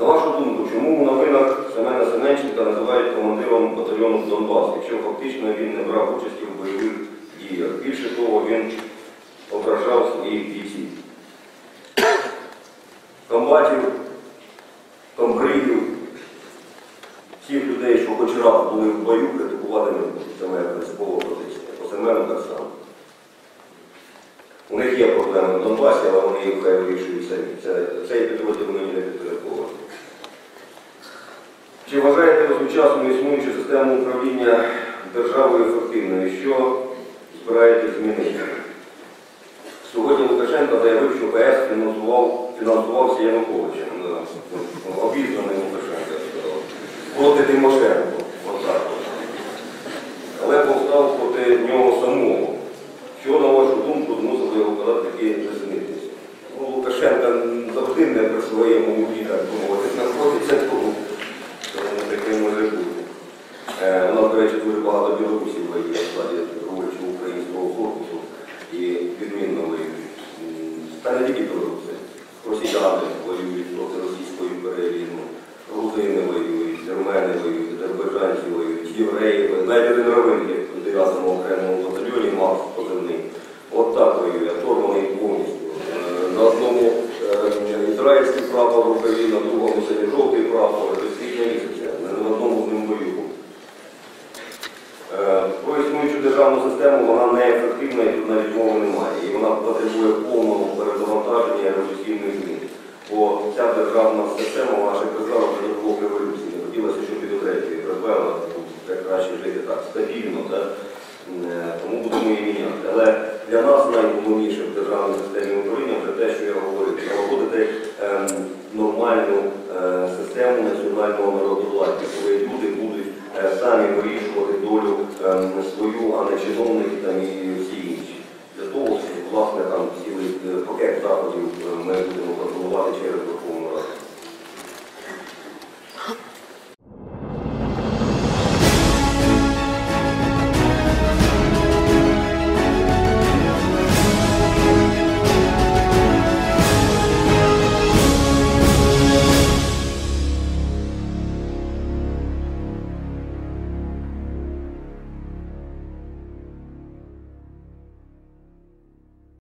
На вашу думку, чому в новинах Семена Семенченка називають командиром батальйону Донбас, якщо фактично він не брав участі в бойових діях? Більше того, він ображав своїх бійців. Комбатів, комбригів, всіх людей, що хоч раз були в бою, критикувати не буду. Це моя принципова позиція. По Семену так само. У них є проблеми в Донбасі, але вони їх хай вирішують самі. Це, цей підрозділ сучасну існуючу систему управління державою ефективною? Що збираєтесь змінити? Сьогодні Лукашенко заявив, що ПС фінансував, фінансувався Януковичем. Ну, Обізнаний Лукашенко. Проти Тимошенко. Отак. от. Але повстав проти нього самого. Що, на вашу думку, змусило його казати такі? Ну, Лукашенко завжди не при своєму углі, так мовити, знаходиться тому. Тому таке може бути. Е, У нас, до речі, багато воює в складі говорячи українського корпусу і відмінно воюють. Не білоруси. Росіяни воюють проти російської імперії, грузини воюють, вірмени воюють, азербайджанці воюють, євреї. Навіть є в 9-му окремому батальйоні мав позивний. Про існуючу державну систему вона неефективна і тут навіть мови немає. І вона потребує повного перезавантаження і революційних змін. Бо ця державна система, вона ще призвела до двох революцій. Не хотілося, щоб до третьої призвела, так краще жити так стабільно. Так? Е, Тому будемо її міняти. Але для нас найголовніше в державній системі управління це те, що я говорю, налагодити ем, нормальну е, систему національного народовладдя, коли люди будуть е, самі вирішувати не свою, а не чиновники там і всі інші. Для того, щоб, власне, там цілий е, пакет заходів е, ми будемо контролювати через